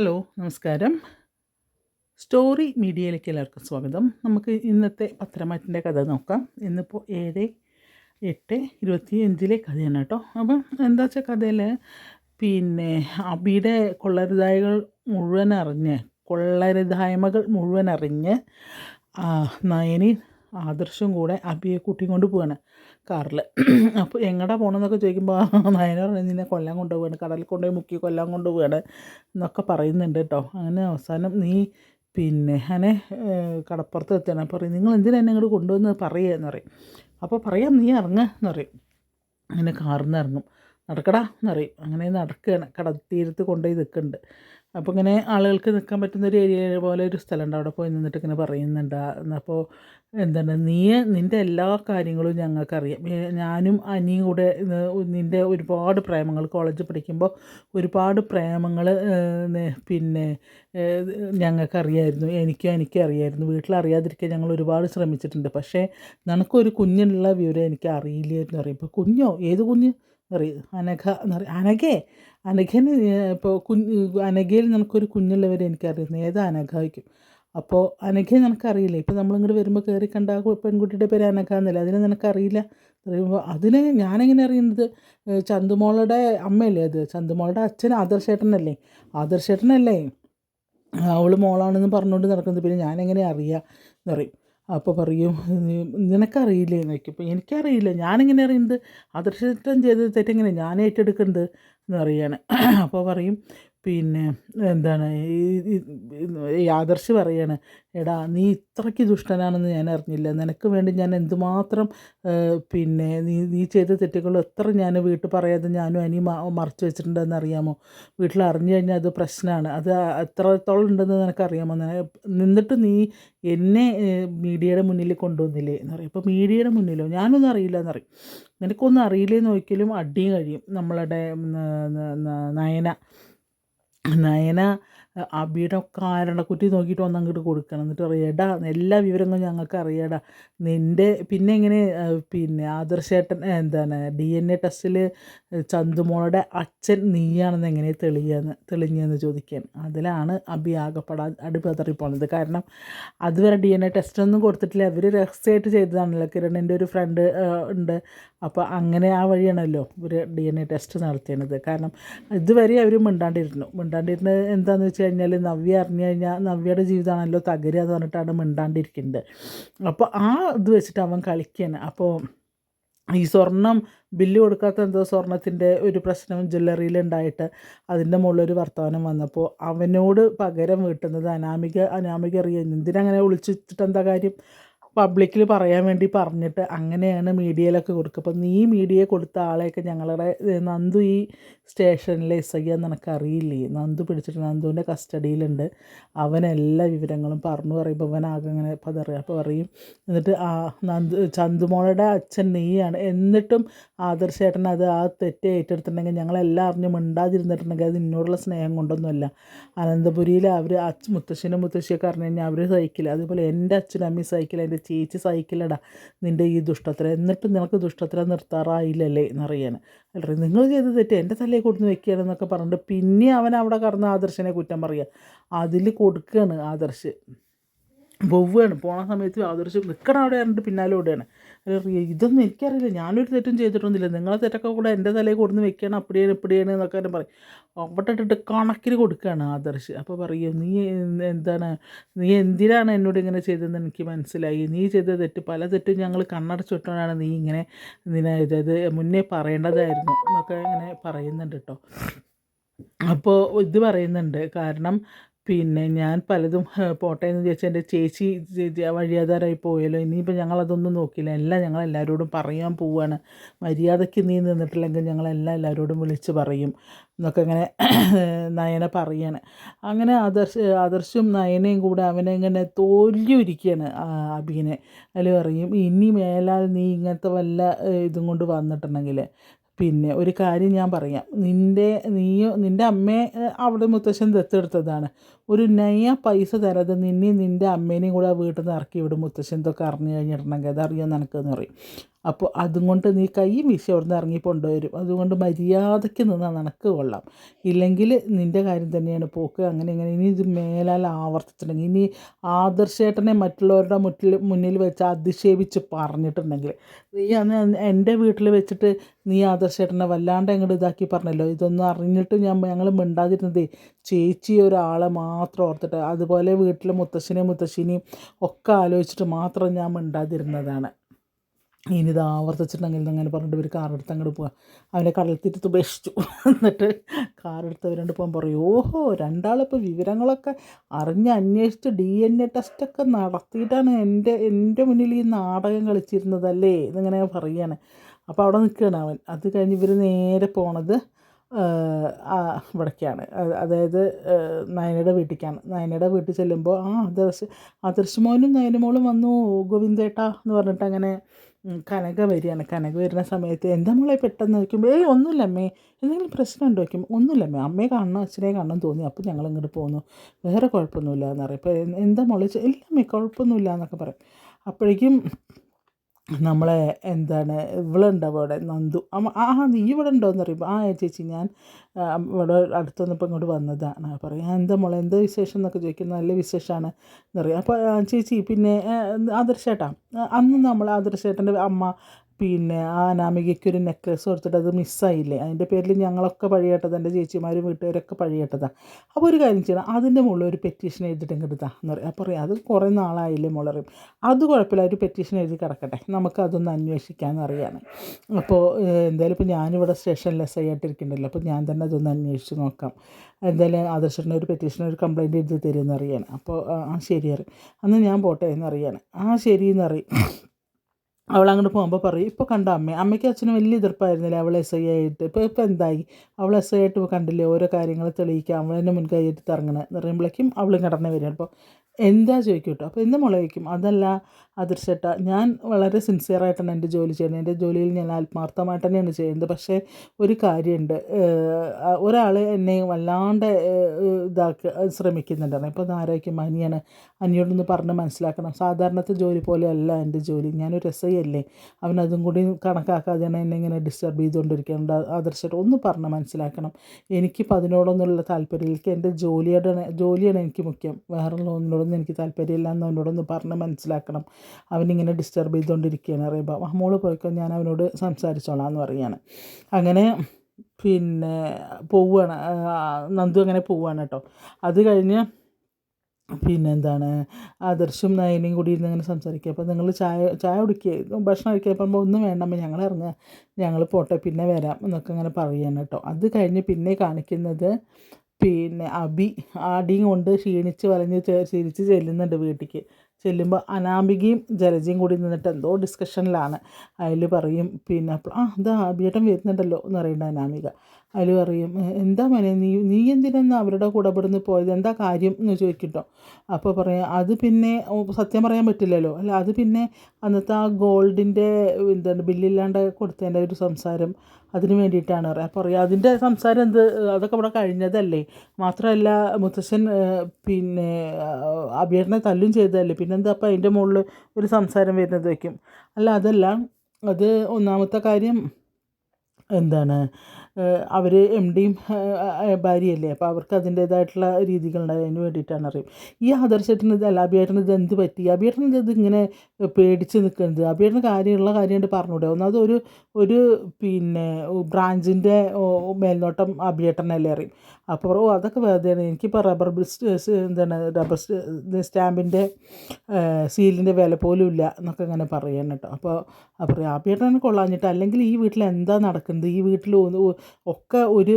Hello നമസ്കാരം. Story മീഡിയയിലേക്ക് എല്ലാവർക്കും സ്വാഗതം. നമുക്ക് ഇന്നത്തെ പത്രമാറ്റിന്റെ കഥ നോക്കാം. ഇന്നിപ്പോൾ ഏഴ് എട്ട് ഇരുപത്തി അഞ്ചിലെ കഥയാണ് കേട്ടോ. അപ്പം എന്താ വെച്ചാൽ കഥയിൽ പിന്നെ അബിയുടെ കൊള്ളരുതായകൾ മുഴുവൻ അറിഞ്ഞ് കൊള്ളരുതായ്മകൾ മുഴുവൻ അറിഞ്ഞ് നയനി ആദർശം കൂടെ അബിയെ കൂട്ടിക്കൊണ്ട് പോവാണ്. കാറിൽ അപ്പോൾ എങ്ങടാ പോകണമെന്നൊക്കെ ചോദിക്കുമ്പോൾ നയന പറഞ്ഞു നിന്നെ കൊല്ലാൻ കൊണ്ടുപോവാണ് കടലിൽ കൊണ്ടുപോയി മുക്കി കൊല്ലാൻ കൊണ്ടുപോവാണ് എന്നൊക്കെ പറയുന്നുണ്ട് കേട്ടോ അങ്ങനെ അവസാനം നീ പിന്നെ അങ്ങനെ കടപ്പുറത്ത് എത്തണം. പറയും നിങ്ങൾ എന്തിനാ എന്നെ ഇങ്ങോട്ട് കൊണ്ടുവന്ന് പറയുക? എന്ന് പറയും. അപ്പോൾ പറയാം നീ ഇറങ്ങുക എന്ന് പറയും. അങ്ങനെ കാറിൽ നിന്ന് ഇറങ്ങും. നടക്കടാ എന്ന് പറയും. അങ്ങനെ നടക്കുകയാണ് കടൽത്തീരത്ത് കൊണ്ടുപോയി നിൽക്കുന്നുണ്ട് അപ്പോൾ ഇങ്ങനെ ആളുകൾക്ക് നിൽക്കാൻ പറ്റുന്ന ഒരു ഏരിയ പോലെ ഒരു സ്ഥലമുണ്ട്. അവിടെ പോയി നിന്നിട്ട് ഇങ്ങനെ പറയുന്നുണ്ട്. അപ്പോൾ എന്താണ്? നീ നിന്റെ എല്ലാ കാര്യങ്ങളും ഞങ്ങൾക്കറിയാം. ഞാനും അനിയും കൂടെ നിന്റെ ഒരുപാട് പ്രേമങ്ങൾ കോളേജിൽ പഠിക്കുമ്പോൾ ഒരുപാട് പ്രേമങ്ങൾ പിന്നെ ഞങ്ങൾക്കറിയായിരുന്നു. എനിക്കും എനിക്കും അറിയായിരുന്നു വീട്ടിലറിയാതിരിക്കാൻ ഞങ്ങൾ ഒരുപാട് ശ്രമിച്ചിട്ടുണ്ട്. പക്ഷേ നിനക്കൊരു കുഞ്ഞിനുള്ള വിവരം എനിക്ക് അറിയില്ലായിരുന്നു പറയും ഇപ്പോൾ കുഞ്ഞോ? ഏത് കുഞ്ഞ്? പറയും അനഘ എന്ന് പറയും. അനഘേ? അനഘന് ഇപ്പോൾ കുഞ്ഞ് അനഘയിൽ നമുക്കൊരു കുഞ്ഞുള്ളവരെ എനിക്കറിയുന്നു. ഏതാ അനഘ വയ്ക്കും അപ്പോൾ അനഘയെ നിനക്കറിയില്ല? ഇപ്പോൾ നമ്മളിങ്ങോട്ട് വരുമ്പോൾ കയറി കണ്ട പെൺകുട്ടിയുടെ പേര് അനഘ എന്നല്ല? അതിനെ നിനക്കറിയില്ല? പറയുമ്പോൾ അതിനെ ഞാനെങ്ങനെ അറിയുന്നത്? ചന്തുമോളുടെ അമ്മയല്ലേ അത്? ചന്തുമോളുടെ അച്ഛൻ ആദർശേട്ടനല്ലേ? ആദർശേട്ടനല്ലേ? അവൾ മോളാണെന്ന് പറഞ്ഞുകൊണ്ട് നടക്കുന്നത്. പിന്നെ ഞാനെങ്ങനെ അറിയാം എന്ന് പറയും. അപ്പോൾ പറയും നിനക്കറിയില്ല നിനക്കറിയില്ലേ? എന്ന് ചോദിക്കും. അപ്പോൾ എനിക്കറിയില്ല. ഞാനെങ്ങനെ അറിയുന്നത് ആദർശേട്ടൻ ചെയ്തത് തെറ്റെങ്ങനെ ഞാൻ ഏറ്റെടുക്കുന്നത് എന്ന് പറയാണ് അപ്പോൾ പറയും പിന്നെ എന്താണ്? ഈ ആദർശ് പറയാണ് എടാ നീ ഇത്രയ്ക്ക് ദുഷ്ടനാണെന്ന് ഞാൻ അറിഞ്ഞില്ല. നിനക്ക് വേണ്ടി ഞാൻ എന്തുമാത്രം പിന്നെ നീ നീ ചെയ്ത തെറ്റുകൾ എത്ര ഞാൻ വീട്ടിൽ പറയാതെ ഞാനും അനി മറച്ചു വെച്ചിട്ടുണ്ടെന്ന് അറിയാമോ? വീട്ടിൽ അറിഞ്ഞു കഴിഞ്ഞാൽ അത് പ്രശ്നമാണ്. അത് എത്രത്തോളം ഉണ്ടെന്ന് നിനക്കറിയാമോ? നിന്നിട്ട് നീ എന്നെ മീഡിയയുടെ മുന്നിൽ കൊണ്ടുവന്നില്ലേ? എന്ന് പറയും. ഇപ്പോൾ മീഡിയയുടെ മുന്നിലോ? ഞാനൊന്നും അറിയില്ല എന്ന് പറയും. നിനക്കൊന്നും അറിയില്ലേ ഒരിക്കലും അടിയും കഴിയും. നമ്മളുടെ നയന. നയന അബിയുടെ കാരണക്കുറ്റി നോക്കിയിട്ട് വന്ന് അങ്ങോട്ട് കൊടുക്കണം. എന്നിട്ട് അറിയടാ എല്ലാ വിവരങ്ങളും ഞങ്ങൾക്ക് അറിയാടാ. നിന്റെ പിന്നെ ഇങ്ങനെ പിന്നെ ആദർശേട്ടൻ എന്താണ് ഡി എൻ എ ടെസ്റ്റിൽ ചന്തുമോളുടെ അച്ഛൻ നീയാണെന്ന് എങ്ങനെ തെളിയാന്ന് തെളിഞ്ഞെന്ന് ചോദിക്കാൻ. അതിലാണ് അബി ആകപ്പെടാൻ അടിപതറിപ്പോണത് കാരണം അതുവരെ ഡി എൻ എ ടെസ്റ്റ് ഒന്നും കൊടുത്തിട്ടില്ല. അവർ രഹസ്യമായിട്ട് ചെയ്തതാണല്ലോ. കിരണിന്റെ ഒരു ഫ്രണ്ട് ഉണ്ട്. അപ്പോൾ അങ്ങനെ ആ വഴിയാണല്ലോ ഇവർ ഡി എൻ എ ടെസ്റ്റ് നടത്തിയത്. കാരണം ഇതുവരെ അവർ മിണ്ടാണ്ടിരുന്നു. മിണ്ടാണ്ടിരുന്നത് എന്താണെന്ന് വെച്ച് കഴിഞ്ഞാൽ നവ്യ അറിഞ്ഞു കഴിഞ്ഞാൽ നവ്യയുടെ ജീവിതമാണല്ലോ തകരുക എന്ന് പറഞ്ഞിട്ടാണ് മിണ്ടാണ്ടിരിക്കുന്നത്. അപ്പോൾ ആ ഇത് വെച്ചിട്ട് അവൻ കളിക്കുകയാണ് അപ്പോൾ ഈ സ്വർണം ബില്ല് കൊടുക്കാത്ത എന്തോ സ്വർണത്തിന്റെ ഒരു പ്രശ്നം ജ്വല്ലറിയിൽ ഉണ്ടായിട്ട് അതിന്റെ മുകളിലൊരു വർത്തമാനം വന്നപ്പോൾ അവനോട് പകരം വീട്ടുന്നത് അനാമിക അനാമിക അറിയാൻ എന്തിനങ്ങനെ വിളിച്ചിട്ട് എന്താ കാര്യം? പബ്ലിക്കിൽ പറയാൻ വേണ്ടി പറഞ്ഞിട്ട് അങ്ങനെയാണ് മീഡിയയിലൊക്കെ കൊടുക്കുക. അപ്പം നീ മീഡിയയിൽ കൊടുത്ത ആളെയൊക്കെ ഞങ്ങളുടെ നന്ദു ഈ സ്റ്റേഷനിലെ എസ് ഐ എന്ന് നിനക്കറിയില്ലേ നന്ദു പിടിച്ചിട്ട് നന്ദുവിന്റെ കസ്റ്റഡിയിലുണ്ട്. അവൻ എല്ലാ വിവരങ്ങളും പറഞ്ഞു പറയുമ്പോൾ അവൻ ആകെ അങ്ങനെ പതറി അപ്പോൾ പറയും എന്നിട്ട് ആ നന്ദു ചന്തുമോളുടെ അച്ഛൻ നീയാണ്. എന്നിട്ടും ആദർശേട്ടൻ അത് ആ തെറ്റ് ഏറ്റെടുത്തിട്ടുണ്ടെങ്കിൽ ഞങ്ങളെല്ലാം അറിഞ്ഞ് മിണ്ടാതിരുന്നിട്ടുണ്ടെങ്കിൽ അത് നിന്നോടുള്ള സ്നേഹം കൊണ്ടൊന്നുമല്ല. അനന്തപുരിയിൽ അവർ അച്ഛ മുത്തശ്ശനും മുത്തശ്ശിയൊക്കെ അറിഞ്ഞു കഴിഞ്ഞാൽ അവർ സഹിക്കില്ല. അതുപോലെ എന്റെ അച്ഛനും അമ്മയും സഹിക്കില്ല. എന്റെ ചേച്ചി സഹിക്കില്ലടാ നിന്റെ ഈ ദുഷ്ടത്ര എന്നിട്ടും നിനക്ക് ദുഷ്ടത്ര നിർത്താറായില്ലല്ലേ എന്നറിയാൻ അല്ലേ നിങ്ങൾ ചെയ്ത് തെറ്റ് എന്റെ തലയിൽ കൊടുത്ത് വെക്കുകയാണെന്നൊക്കെ പറഞ്ഞിട്ട് പിന്നെ അവൻ അവിടെ കടന്ന് ആദർശനെ കുറ്റം പറയുക. അതിൽ കൊടുക്കുകയാണ് ആദർശ്. പോവുകയാണ് പോണ സമയത്ത് ആദർശം നിൽക്കണം അവിടെ പറഞ്ഞിട്ട് പിന്നാലെ ഓടുകയാണ്. ഇതൊന്നും എനിക്കറിയില്ല. ഞാനൊരു തെറ്റും ചെയ്തിട്ടൊന്നുമില്ല. നിങ്ങളെ തെറ്റൊക്കെ കൂടെ എന്റെ തലയിൽ കൊടുന്ന് വെക്കുകയാണ്. അപ്പടിയാണ് ഇപ്പടിയാണ് എന്നൊക്കെ തന്നെ പറയും. അവിടെ ഇട്ടിട്ട് കണക്കിന് കൊടുക്കുകയാണ് ആദർശ്. അപ്പോൾ പറയും നീ എന്താണ് നീ എന്തിനാണ് എന്നോട് ഇങ്ങനെ ചെയ്തതെന്ന് എനിക്ക് മനസ്സിലായി. നീ ചെയ്ത തെറ്റ് പല തെറ്റും ഞങ്ങൾ കണ്ണടച്ചിട്ടാണ് നീ ഇങ്ങനെ നിന്നെ ഇതായത് മുന്നേ പറയേണ്ടതായിരുന്നു എന്നൊക്കെ ഇങ്ങനെ പറയുന്നുണ്ട് കേട്ടോ. അപ്പോൾ ഇത് പറയുന്നുണ്ട്. കാരണം പിന്നെ ഞാൻ പലതും പോട്ടെ എന്ന് വിചാരിച്ചാൽ എന്റെ ചേച്ചി വഴിയാധാരായി പോയല്ലോ. ഇനിയിപ്പോൾ ഞങ്ങളതൊന്നും നോക്കില്ല. എല്ലാം ഞങ്ങൾ എല്ലാവരോടും പറയാൻ പോവുകയാണ് മര്യാദയ്ക്ക് നീ നിന്നിട്ടില്ലെങ്കിൽ ഞങ്ങളെല്ലാം എല്ലാവരോടും വിളിച്ച് പറയും. എന്നൊക്കെ ഇങ്ങനെ നയന പറയാണ്. അങ്ങനെ ആദർശ ആദർശും നയനയും കൂടെ അവനെ ഇങ്ങനെ തോല്ലിയിരിക്കുകയാണ് അബീനെ. അതിൽ പറയും ഇനി മേലാൽ നീ ഇങ്ങനത്തെ വല്ല ഇതും കൊണ്ട് വന്നിട്ടുണ്ടെങ്കിൽ പിന്നെ ഒരു കാര്യം ഞാൻ പറയാം. നിന്റെ നീയോ നിന്റെ അമ്മയെ അവിടെ മുത്തശ്ശൻ ദത്തെടുത്തതാണ്. ഒരു നയ പൈസ തരാതെ നിന്നെ നിന്റെ അമ്മേനെയും കൂടെ ആ വീട്ടിൽ നിന്ന് ഇറക്കി വിടും മുത്തശ്ശൻ ഇതൊക്കെ അറിഞ്ഞു കഴിഞ്ഞിട്ടുണ്ടെങ്കിൽ. അതറിയാൻ നിനക്കെന്ന് പറയും. അപ്പോൾ അതും കൊണ്ട് നീ കൈ വീശി നിന്ന് ഇറങ്ങി കൊണ്ടുവരും. അതുകൊണ്ട് മര്യാദയ്ക്ക് നിന്നാൽ നിനക്ക് കൊള്ളാം. ഇല്ലെങ്കിൽ നിന്റെ കാര്യം തന്നെയാണ് പോക്ക്. അങ്ങനെ ഇങ്ങനെ. ഇനി ഇത് മേലാൽ ആവർത്തിച്ചിട്ടുണ്ടെങ്കിൽ ഇനി ആദർശേട്ടനെ മറ്റുള്ളവരുടെ മുറ്റിൽ മുന്നിൽ വെച്ച് അധിക്ഷേപിച്ച് പറഞ്ഞിട്ടുണ്ടെങ്കിൽ നീ അന്ന് എന്റെ വീട്ടിൽ വെച്ചിട്ട് നീ ആദർശേട്ടനെ വല്ലാണ്ട് അങ്ങോട്ട് ഇതാക്കി പറഞ്ഞല്ലോ. ഇതൊന്നും അറിഞ്ഞിട്ട് ഞാൻ ഞങ്ങൾ മിണ്ടാതിരുന്നതേ ചേച്ചി ഒരാളെ മാത്രം ഓർത്തിട്ട് അതുപോലെ വീട്ടിലെ മുത്തശ്ശനെയും മുത്തശ്ശിനെയും ഒക്കെ ആലോചിച്ചിട്ട് മാത്രം ഞാൻ മിണ്ടാതിരുന്നതാണ്. ഇനി ഇത് ആവർത്തിച്ചിട്ടുണ്ടെങ്കിൽ അങ്ങനെ പറഞ്ഞിട്ട് ഇവർ കാറെടുത്ത് അങ്ങോട്ട് പോവാം. അവനെ കടൽത്തിരുത്ത് ഉപേക്ഷിച്ചു. എന്നിട്ട് കാറെടുത്ത് അവരോട് പോകാൻ പറയും ഓഹോ രണ്ടാളിപ്പോൾ വിവരങ്ങളൊക്കെ അറിഞ്ഞ് അന്വേഷിച്ച് ഡി എൻ എ ടെസ്റ്റൊക്കെ നടത്തിയിട്ടാണ് എന്റെ എന്റെ മുന്നിൽ ഈ നാടകം കളിച്ചിരുന്നതല്ലേ? എന്നിങ്ങനെ പറയാണ്. അപ്പോൾ അവിടെ നിൽക്കുകയാണ് അവൻ. അത് കഴിഞ്ഞ് ഇവർ നേരെ പോണത് ഇവിടേക്കാണ് അതായത് നയനയുടെ വീട്ടിലേക്കാണ് നയനയുടെ വീട്ടിൽ ചെല്ലുമ്പോൾ ആ ആദർശ് ആദർശ് നയനമോളും വന്നു. ഗോവിന്ദേട്ടാ എന്ന് പറഞ്ഞിട്ട് അങ്ങനെ കനക വരികയാണ്. കനക വരുന്ന സമയത്ത് എന്താ മോളെ പെട്ടെന്ന്? നോക്കുമ്പോൾ ഏയ് ഒന്നുമില്ല അമ്മേ. എന്തെങ്കിലും പ്രശ്നം ഉണ്ടോ? വയ്ക്കും ഒന്നുമില്ല അമ്മേ. അമ്മയെ കാണണം അച്ഛനെ കാണണം തോന്നി. അപ്പോൾ ഞങ്ങൾ ഇങ്ങോട്ട് പോന്നു. വേറെ കുഴപ്പമൊന്നുമില്ല എന്ന് പറയും. ഇപ്പോൾ എന്താ മോളെ? ഇല്ല അമ്മേ കുഴപ്പമൊന്നുമില്ല എന്നൊക്കെ പറയും. അപ്പോഴേക്കും നമ്മളെ എന്താണ് ഇവളുണ്ടാവും അവിടെ? നന്ദു. ആ നീ ഇവിടെ ഉണ്ടോ എന്ന് പറയുമ്പോൾ ആ ചേച്ചി ഞാൻ ഇവിടെ അടുത്ത് വന്നപ്പോൾ ഇങ്ങോട്ട് വന്നതാണ്. പറയും എന്താ മോളെ എന്താ വിശേഷം എന്നൊക്കെ ചോദിക്കും നല്ല വിശേഷമാണ് എന്ന് പറയും അപ്പോൾ ചേച്ചി പിന്നെ ആദർശേട്ടാ അന്ന് നമ്മൾ ആദർശേട്ടന്റെ അമ്മ പിന്നെ ആ അനാമികയ്ക്ക് ഒരു നെക്ലസ് കൊടുത്തിട്ട് അത് മിസ്സായില്ലേ അതിന്റെ പേരിൽ ഞങ്ങളൊക്കെ പഴിയേട്ടത് എന്റെ ചേച്ചിമാരും വീട്ടുകാരൊക്കെ പഴിയേട്ടതാണ് അപ്പോൾ ഒരു കാര്യം ചെയ്യണം അതിന്റെ മുകളിൽ ഒരു പെറ്റീഷൻ എഴുതിയിട്ട് ഇങ്ങോട്ട് എന്ന് പറയും. അപ്പോൾ പറയും അത് കുറേ നാളായില്ലേ മുളറും അത് കുഴപ്പമില്ല ഒരു പെറ്റീഷൻ എഴുതി കിടക്കട്ടെ നമുക്ക് അതൊന്ന് അന്വേഷിക്കാമെന്ന് അറിയാണ്. അപ്പോൾ എന്തായാലും ഇപ്പോൾ ഞാനിവിടെ സ്റ്റേഷനിൽ ലെസ് ഐ ആയിട്ടിരിക്കുന്നുണ്ടല്ലോ അപ്പോൾ ഞാൻ തന്നെ അതൊന്ന് അന്വേഷിച്ച് നോക്കാം. എന്തായാലും ആദർശന് ഒരു പെറ്റീഷൻ ഒരു കംപ്ലയിന്റ് എഴുതി തരുമെന്ന് അറിയാണ്. അപ്പോൾ ആ ശരി അറിയും അന്ന് ഞാൻ പോട്ടെ എന്നറിയാണ് ആ ശരി എന്നറിയും അവൾ അങ്ങോട്ട് പോകുമ്പോൾ പറയും ഇപ്പോൾ കണ്ട അമ്മ? അമ്മയ്ക്ക് അച്ഛനും വലിയ എതിർപ്പായിരുന്നില്ല അവൾ എസ് ഐ ആയിട്ട്? ഇപ്പോൾ ഇപ്പോൾ എന്തായി? അവൾ എസ് ഐ ആയിട്ട് കണ്ടില്ലേ ഓരോ കാര്യങ്ങൾ തെളിയിക്കുക അവൾ തന്നെ മുൻകൈയിട്ട് ഇറങ്ങണത് എന്ന് പറയുമ്പോഴേക്കും അവളും കടന്നു വരിക. അപ്പോൾ എന്താ ചോദിക്കും കേട്ടോ അപ്പോൾ എന്ത് മുള വയ്ക്കും അതല്ല അതിർച്ചേട്ട ഞാൻ വളരെ സിൻസിയറായിട്ടാണ് എന്റെ ജോലി ചെയ്യുന്നത്. എന്റെ ജോലിയിൽ ഞാൻ ആത്മാർത്ഥമായിട്ട് തന്നെയാണ് ചെയ്യുന്നത്. പക്ഷേ ഒരു കാര്യമുണ്ട്. ഒരാൾ എന്നെ വല്ലാണ്ട് ഇതാക്കി ശ്രമിക്കുന്നുണ്ടായിരുന്നു. ഇപ്പോൾ ആരോഗ്യം അനിയാണ് അനിയോടൊന്ന് പറഞ്ഞ് മനസ്സിലാക്കണം. സാധാരണത്തെ ജോലി പോലെയല്ല എന്റെ ജോലി. ഞാനൊരു എസ് ഐ അല്ലേ അവനതും കൂടി കണക്കാക്കാതെയാണ് എന്നെ ഇങ്ങനെ ഡിസ്റ്റർബ് ചെയ്തുകൊണ്ടിരിക്കുന്നുണ്ട് ആദർശമായിട്ട് ഒന്ന് പറഞ്ഞ് മനസ്സിലാക്കണം. എനിക്കിപ്പോൾ അതിനോടൊന്നുള്ള താല്പര്യമില്ല. എന്റെ ജോലിയുടെ ജോലിയാണ് എനിക്ക് മുഖ്യം. വേറെ ഒന്നിനോടൊന്നും എനിക്ക് താല്പര്യമില്ല എന്ന് അവനോടൊന്ന് പറഞ്ഞ് മനസ്സിലാക്കണം. അവനിങ്ങനെ ഡിസ്റ്റർബ് ചെയ്തുകൊണ്ടിരിക്കുകയാണ്. അറിയുമ്പോൾ മോൾ പോയിക്കോ ഞാൻ അവനോട് സംസാരിച്ചോളാം എന്ന് പറയുകയാണ് അങ്ങനെ പിന്നെ പോവുകയാണ്. നന്ദു അങ്ങനെ പോവുകയാണ് കേട്ടോ. അത് കഴിഞ്ഞ് പിന്നെന്താണ്? ആദർശും നയനയും കൂടി ഇരുന്ന് ഇങ്ങനെ സംസാരിക്കുക. അപ്പോൾ നിങ്ങൾ ചായ ചായ കുടിക്കുക ഭക്ഷണം കഴിക്കുക പറയുമ്പോൾ ഒന്നും വേണ്ടമ്മ ഞങ്ങൾ ഇറങ്ങുക ഞങ്ങൾ പോട്ടെ പിന്നെ വരാം എന്നൊക്കെ ഇങ്ങനെ പറയുകയാണ് കേട്ടോ. അത് കഴിഞ്ഞ് പിന്നെ കാണിക്കുന്നത് പിന്നെ അബി ആടിയും കൊണ്ട് ക്ഷീണിച്ച് വലഞ്ഞ് ചിരിച്ച് ചെല്ലുന്നുണ്ട് വീട്ടിലേക്ക് ചെല്ലുമ്പോൾ അനാമികയും ജലജയും കൂടി നിന്നിട്ട് എന്തോ ഡിസ്കഷനിലാണ് അതിൽ പറയും പിന്നെ അപ്പോൾ ആ ഇതാ അബിയേട്ടൻ വരുന്നുണ്ടല്ലോ എന്ന് പറയേണ്ട അനാമിക. അതിൽ പറയും എന്താ മോനെ നീ നീ എന്തിനാ അവരുടെ കൂടെ ഇവിടുന്ന് പോയത്? എന്താ കാര്യം? എന്ന് ചോദിക്കട്ടോ. അപ്പോൾ പറയാം അത് പിന്നെ സത്യം പറയാൻ പറ്റില്ലല്ലോ. അല്ല അത് പിന്നെ അന്നത്തെ ആ ഗോൾഡിന്റെ എന്താണ് ബില്ലില്ലാണ്ട് കൊടുത്തതിന്റെ ഒരു സംസാരം അതിന് വേണ്ടിയിട്ടാണ് പറയുക. അപ്പോൾ പറയാം അതിന്റെ സംസാരം എന്ത്? അതൊക്കെ ഇവിടെ കഴിഞ്ഞതല്ലേ? മാത്രമല്ല മുത്തശ്ശൻ പിന്നെ അഭിയേട്ടനെ തല്ലും ചെയ്തതല്ലേ? പിന്നെന്താ അപ്പം അതിന്റെ മുകളിൽ ഒരു സംസാരം വരുന്നത്? വയ്ക്കും അല്ല അതല്ല അത് ഒന്നാമത്തെ കാര്യം എന്താണ് അവർ എം ഡിയും ഭാര്യയല്ലേ? അപ്പോൾ അവർക്ക് അതിന്റേതായിട്ടുള്ള രീതികളുണ്ടായി അതിന് വേണ്ടിയിട്ടാണ് അറിയും ഈ ആദർശത്തിന് ഇത് അല്ല അഭിയേട്ടന് ഇത് എന്ത് പറ്റി? അഭിയേട്ടന് ഇത് ഇങ്ങനെ പേടിച്ച് നിൽക്കുന്നത്? അഭിയേട്ടന് കാര്യമുള്ള കാര്യമായിട്ട് പറഞ്ഞൂടെ? ഒന്നാമത് ഒരു ഒരു പിന്നെ ബ്രാഞ്ചിന്റെ മേൽനോട്ടം അഭിയേട്ടനല്ലേ അറിയും. അപ്പോൾ ഓ അതൊക്കെ വെറുതെയാണ് എനിക്കിപ്പോൾ റബ്ബർ എന്താണ് റബ്ബർ സ്റ്റാമ്പിന്റെ സീലിന്റെ വില പോലും ഇല്ല എന്നൊക്കെ ഇങ്ങനെ പറയാൻ കേട്ടോ. അപ്പോൾ അപ്പോൾ അഭിയേട്ടനെ കൊള്ളാഞ്ഞിട്ട് അല്ലെങ്കിൽ ഈ വീട്ടിൽ എന്താ നടക്കുന്നത്? ഈ വീട്ടിൽ ഒക്കെ ഒരു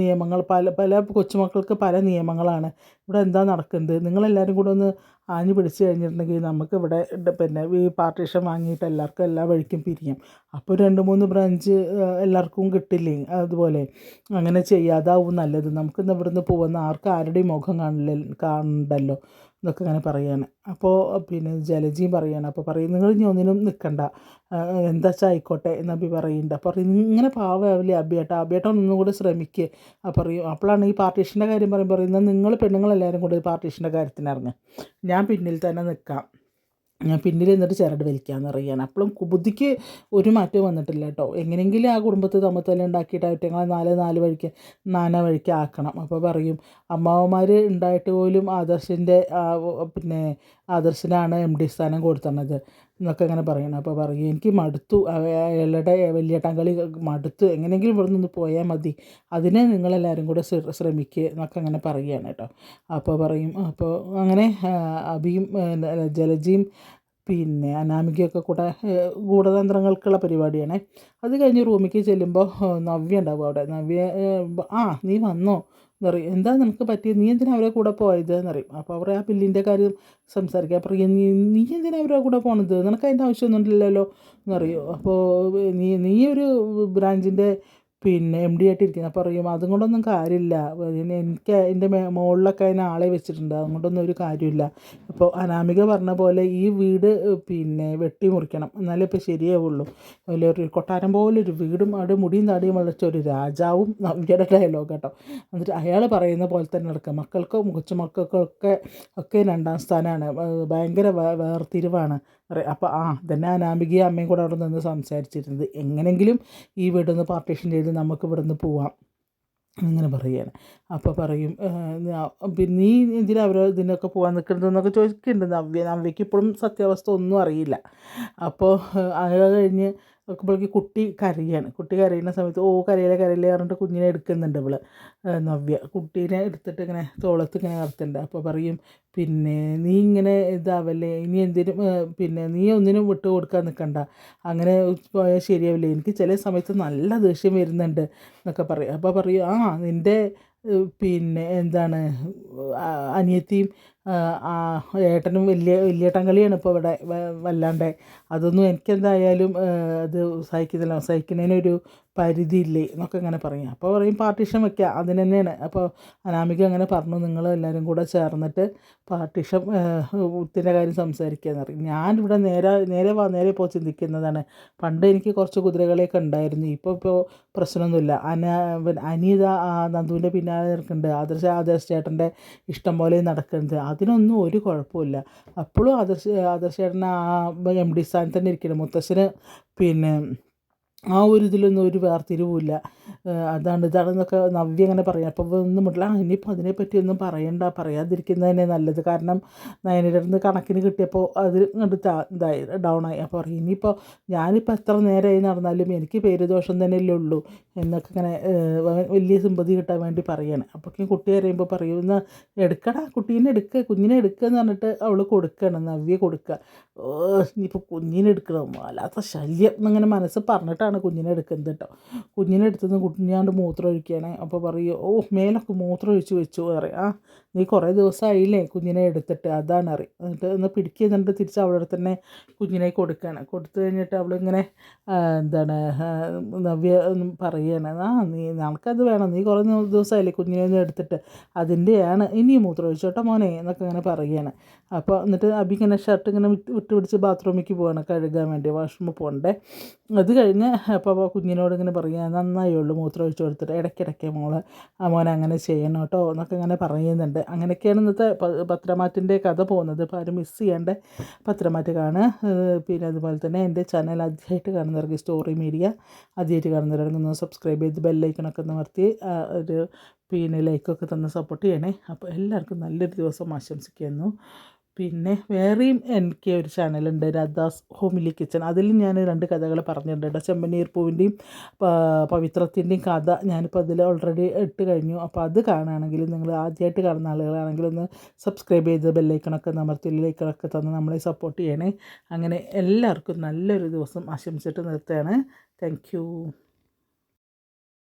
നിയമങ്ങൾ പല പല കൊച്ചുമക്കൾക്ക് പല നിയമങ്ങളാണ് ഇവിടെ എന്താ നടക്കുന്നത്. നിങ്ങളെല്ലാവരും കൂടെ ഒന്ന് ആഞ്ഞു പിടിച്ച് കഴിഞ്ഞിട്ടുണ്ടെങ്കിൽ നമുക്ക് ഇവിടെ പിന്നെ ഈ പാർട്ടീഷൻ വാങ്ങിയിട്ട് എല്ലാവർക്കും എല്ലാ വഴിക്കും പിരിയാം. അപ്പോൾ രണ്ട് മൂന്ന് ബ്രാഞ്ച് എല്ലാവർക്കും കിട്ടില്ലേ? അതുപോലെ അങ്ങനെ ചെയ്യാതാവും നല്ലത്. നമുക്കിന്ന് ഇവിടുന്ന് പോകുന്ന ആർക്കും ആരുടെയും മുഖം കാണില്ല കാണണ്ടല്ലോ എന്നൊക്കെ ഇങ്ങനെ പറയാണ്. അപ്പോൾ പിന്നെ ജലജിയും പറയാണ് അപ്പോൾ പറയും നിങ്ങൾ ഇനി ഒന്നിനും നിൽക്കണ്ട എന്താ വെച്ചാൽ ആയിക്കോട്ടെ എന്ന് അബി പറയുന്നുണ്ട് അപ്പോൾ പറയും ഇങ്ങനെ പാവാവില്ലേ അബിയേട്ട അബിയേട്ട ഒന്നും കൂടെ ശ്രമിക്കുക അപ്പോൾ പറയും അപ്പോഴാണ് ഈ പാർട്ടീഷന്റെ കാര്യം പറയും പറയുന്നത് നിങ്ങൾ പെണ്ണുങ്ങളെല്ലാവരും കൂടെ പാർട്ടീഷന്റെ കാര്യത്തിന് ഇറങ്ങുക ഞാൻ പിന്നിൽ തന്നെ നിൽക്കാം പിന്നിൽ നിന്നിട്ട് ചിരട് വലിക്കാമെന്ന് അറിയാൻ അപ്പോഴും ബുദ്ധിക്ക് ഒരു മാറ്റവും വന്നിട്ടില്ല കേട്ടോ. എങ്ങനെയെങ്കിലും ആ കുടുംബത്തെ തമ്മത്തെല്ലാം ഉണ്ടാക്കിയിട്ട് അവറ്റങ്ങളെ നാല് നാല് വഴിക്ക് നാനാ വഴിക്ക് ആക്കണം. അപ്പോൾ പറയും അമ്മാവന്മാർ ഉണ്ടായിട്ട് പോലും ആദർശിന്റെ പിന്നെ ആദർശിനാണ് എം ഡി സ്ഥാനം കൊടുത്തത് എന്നൊക്കെ ഇങ്ങനെ പറയണം. അപ്പോൾ പറയും എനിക്ക് മടുത്തു. അയാളുടെ വലിയ ടങ്കളി മടുത്തു എങ്ങനെയെങ്കിലും ഇവിടെ നിന്ന് പോയാൽ മതി. അതിനെ നിങ്ങളെല്ലാവരും കൂടെ ശ്രമിക്കുക എന്നൊക്കെ അങ്ങനെ പറയുകയാണ് കേട്ടോ. അപ്പോൾ പറയും അപ്പോൾ അങ്ങനെ അബിയും ജലജിയും പിന്നെ അനാമികയൊക്കെ കൂടെ ഗൂഢതന്ത്രങ്ങൾക്കുള്ള പരിപാടിയാണ്. അത് കഴിഞ്ഞ് റൂമിലേക്ക് ചെല്ലുമ്പോൾ നവ്യ ഉണ്ടാവും അവിടെ. നവ്യ ആ നീ വന്നോ? എന്നറിയും. എന്താ നിനക്ക് പറ്റിയത് നീ എന്തിനാ അവരെ കൂടെ പോയത്? എന്നറിയും. അപ്പോൾ അവർ ആ ബില്ലിന്റെ കാര്യം സംസാരിക്കുക അപ്പോൾ നീ നീ എന്തിനാ അവരുടെ കൂടെ പോണത്? നിനക്ക് അതിന്റെ ആവശ്യമൊന്നുമില്ലല്ലോ എന്നറിയോ. അപ്പോൾ നീ നീ ഒരു ബ്രാഞ്ചിന്റെ പിന്നെ എം ഡി ആയിട്ടിരിക്കുന്നത് അപ്പോൾ പറയും അതും കൊണ്ടൊന്നും കാര്യമില്ല. എനിക്ക് എന്റെ മുകളിലൊക്കെ അതിന് ആളെ വെച്ചിട്ടുണ്ട്. അതുകൊണ്ടൊന്നും ഒരു കാര്യമില്ല. ഇപ്പോൾ അനാമിക പറഞ്ഞ പോലെ ഈ വീട് പിന്നെ വെട്ടി മുറിക്കണം. എന്നാലേ ഇപ്പോൾ ശരിയാവുള്ളൂ. വലിയൊരു കൊട്ടാരം പോലെ ഒരു വീടും അവിടെ മുടിയും താടിയും വളച്ച ഒരു രാജാവും നവ്യയുടെ ഡയലോഗ് കേട്ടോ. എന്നിട്ട് അയാൾ പറയുന്ന പോലെ തന്നെ നടക്കുക. മക്കൾക്കും കൊച്ചുമക്കൾക്കൊക്കെ ഒക്കെ രണ്ടാം സ്ഥാനമാണ് ഭയങ്കര വേർതിരിവാണ്. അപ്പോൾ ആ തന്നെ അനാമികയും അമ്മയും കൂടെ അവിടെ നിന്ന് സംസാരിച്ചിരുന്നത്. എങ്ങനെങ്കിലും ഈ വീടൊന്ന് പാർട്ടീഷൻ ചെയ്ത് നമുക്ക് ഇവിടെ നിന്ന് പോവാം. അങ്ങനെ പറയുകയാണ് അപ്പോൾ പറയും പിന്നെ നീ എന്തിനാ അവർ ഇതിനൊക്കെ പോകാൻ നിൽക്കുന്നതെന്നൊക്കെ ചോദിക്കുന്നുണ്ട് നവ്യ നവ്യക്ക് ഇപ്പോഴും സത്യാവസ്ഥ ഒന്നും അറിയില്ല. അപ്പോൾ അത് കഴിഞ്ഞ് നോക്കുമ്പോഴേക്ക് കുട്ടി കരയാണ്. കുട്ടി കരയുന്ന സമയത്ത് ഓ കരയിലെ കരയിലെ പറഞ്ഞിട്ട് കുഞ്ഞിനെ എടുക്കുന്നുണ്ട് ഇവൾ നവ്യ. കുട്ടീനെ എടുത്തിട്ട് ഇങ്ങനെ തോളത്ത് ഇങ്ങനെ നിർത്തുന്നുണ്ട് അപ്പോൾ പറയും പിന്നെ നീ ഇങ്ങനെ ഇതാവല്ലേ? ഇനി എന്തിനും പിന്നെ നീ ഒന്നിനും വിട്ട് കൊടുക്കാൻ നിൽക്കണ്ട അങ്ങനെ പോയാൽ ശരിയാവില്ല? എനിക്ക് ചില സമയത്ത് നല്ല ദേഷ്യം വരുന്നുണ്ട് എന്നൊക്കെ പറയും. അപ്പോൾ പറയും ആ നിന്റെ പിന്നെ എന്താണ് അനിയത്തിയും ഏട്ടനും വലിയ വലിയേട്ടൻ കളിയാണ് ഇപ്പോൾ ഇവിടെ വല്ലാണ്ട്. അതൊന്നും എനിക്കെന്തായാലും അത് സഹിക്കുന്നില്ല. സഹിക്കുന്നതിനൊരു പരിധിയില്ലേ എന്നൊക്കെ ഇങ്ങനെ പറയും. അപ്പോൾ പറയും പാർട്ടീഷൻ വെക്കുക അതിന് തന്നെയാണ്. അപ്പോൾ അനാമിക അങ്ങനെ പറഞ്ഞു. നിങ്ങൾ എല്ലാവരും കൂടെ ചേർന്നിട്ട് പാർട്ടീഷൻ ത്തിന്റെ കാര്യം സംസാരിക്കുക എന്ന് പറയും. ഞാനിവിടെ നേരെ നേരെ വാ നേരെ ഇപ്പോൾ ചിന്തിക്കുന്നതാണ്. പണ്ട് എനിക്ക് കുറച്ച് കുതിരകളെയൊക്കെ ഉണ്ടായിരുന്നു. ഇപ്പോൾ ഇപ്പോൾ പ്രശ്നമൊന്നുമില്ല. അന അനിത നന്ദുവിന്റെ പിന്നാലെ നിൽക്കുന്നുണ്ട്. ആദർശ ആദർശ ചേട്ടന്റെ ഇഷ്ടം പോലെ നടക്കുന്നത് അതിനൊന്നും ഒരു കുഴപ്പമില്ല. അപ്പോഴും ആദർശ ആദർശ ചേട്ടൻ ആ എം ഡി സ്ഥാനത്ത് തന്നെ ഇരിക്കണം മുത്തശ്ശന് പിന്നെ ആ ഒരു ഇതിലൊന്നും ഒരു വേർതിരിവുമില്ല. അതാണ് ഇതാണെന്നൊക്കെ നവ്യ അങ്ങനെ പറയാം. അപ്പോൾ ഒന്നും മുട്ടില്ല ആ ഇനിയിപ്പോൾ അതിനെപ്പറ്റി ഒന്നും പറയണ്ട. പറയാതിരിക്കുന്നത് തന്നെ നല്ലത്. കാരണം നയനയുടെ നിന്ന് കണക്കിന് കിട്ടിയപ്പോൾ അത് കണ്ട് ഇതായി ആയി. അപ്പോൾ പറയും ഇനിയിപ്പോൾ ഞാനിപ്പോൾ എത്ര നേരമായി നടന്നാലും എനിക്ക് പേരുദോഷം തന്നെയല്ലേ ഉള്ളൂ. എന്നൊക്കെ ഇങ്ങനെ വലിയ സിമ്പതി കിട്ടാൻ വേണ്ടി പറയാണ്. അപ്പോഴേക്കും കുട്ടി അറിയുമ്പോൾ പറയും എന്നാൽ എടുക്കടാ കുട്ടീനെ എടുക്കുക കുഞ്ഞിനെ എടുക്കുക എന്ന് പറഞ്ഞിട്ട് അവൾ കൊടുക്കണം. നവ്യ കൊടുക്കുക ഇനിയിപ്പോൾ കുഞ്ഞിനെ വല്ലാത്ത ശല്യം എന്നിങ്ങനെ മനസ്സ് പറഞ്ഞിട്ടാണ് കുഞ്ഞിനെ എടുക്കുന്നത് കേട്ടോ. കുഞ്ഞിനെ എടുത്തുനിന്ന് കുഞ്ഞാണ്ട് മൂത്രം ഒഴിക്കുകയാണ് അപ്പോൾ പറയും ഓ മേലൊക്കെ മൂത്രം ഒഴിച്ച് വെച്ചു പറയാം. നീ കുറേ ദിവസമായില്ലേ കുഞ്ഞിനെ എടുത്തിട്ട് അതാണ് അറി. എന്നിട്ട് ഒന്ന് പിടിക്കുന്നുണ്ട് തിരിച്ച് അവളുടെ തന്നെ കുഞ്ഞിനെ കൊടുക്കുകയാണ് കൊടുത്തു കഴിഞ്ഞിട്ട് അവളിങ്ങനെ എന്താണ് നവ്യ പറയുകയാണ് ആ നീ നമുക്കത് വേണം. നീ കുറേ ദിവസമായില്ലേ കുഞ്ഞിനെ ഒന്ന് എടുത്തിട്ട്. അതിന്റെയാണ് ഇനിയും മൂത്രം ഒഴിച്ചോട്ടോ മോനെ എന്നൊക്കെ ഇങ്ങനെ പറയുകയാണ് അപ്പോൾ എന്നിട്ട് അബി ഇങ്ങനെ ഷർട്ട് ഇങ്ങനെ വിട്ട് വിട്ട് പിടിച്ച് ബാത്റൂമിലേക്ക് പോവാണ് കഴുകാൻ വേണ്ടി വാഷ്റൂമിൽ പോകണ്ടേ. അത് കഴിഞ്ഞ് അപ്പോൾ കുഞ്ഞിനോട് ഇങ്ങനെ പറയുക നന്നായി ഉള്ളൂ മൂത്രം ഒഴിച്ച് കൊടുത്തിട്ട് ഇടയ്ക്കിടയ്ക്ക് മോൾ ആ മോനെ അങ്ങനെ ചെയ്യണം കേട്ടോ എന്നൊക്കെ ഇങ്ങനെ പറയുന്നുണ്ട്. അങ്ങനെയൊക്കെയാണ് ഇന്നത്തെ പത്രമാറ്റിന്റെ കഥ പോകുന്നത്. അപ്പോൾ ആരും മിസ് ചെയ്യേണ്ട പത്രമാറ്റ് കാണുക. പിന്നെ അതുപോലെ തന്നെ എന്റെ ചാനൽ ആദ്യമായിട്ട് കാണുന്നവർക്ക് സ്റ്റോറി മീഡിയ ആദ്യമായിട്ട് കാണുന്നവർക്ക് ഒന്ന് സബ്സ്ക്രൈബ് ചെയ്ത് ബെല്ലൈക്കണൊക്കെ നിർത്തി ഒരു പിന്നെ ലൈക്കൊക്കെ തന്ന് സപ്പോർട്ട് ചെയ്യണേ. അപ്പോൾ എല്ലാവർക്കും നല്ലൊരു ദിവസം ആശംസിക്കുന്നു. പിന്നെ വേറെയും എനിക്ക് ഒരു ചാനലുണ്ട് രാധാസ് ഹോമിലി കിച്ചൺ. അതിൽ ഞാൻ രണ്ട് കഥകൾ പറഞ്ഞിട്ടുണ്ട് ചെമ്പനീർ പൂവിന്റെയും പവിത്രത്തിന്റെയും കഥ ഞാനിപ്പോൾ അതിൽ ഓൾറെഡി ഇട്ട് കഴിഞ്ഞു. അപ്പോൾ അത് കാണുകയാണെങ്കിൽ നിങ്ങൾ ആദ്യമായിട്ട് കാണുന്ന ആളുകളാണെങ്കിൽ ഒന്ന് സബ്സ്ക്രൈബ് ചെയ്ത് ബെല്ലൈക്കണൊക്കെ അമർത്തി ലൈക്കണൊക്കെ തന്ന് നമ്മളെ സപ്പോർട്ട് ചെയ്യണേ. അങ്ങനെ എല്ലാവർക്കും നല്ലൊരു ദിവസം ആശംസിച്ചിട്ട് നിർത്തുകയാണ്. താങ്ക്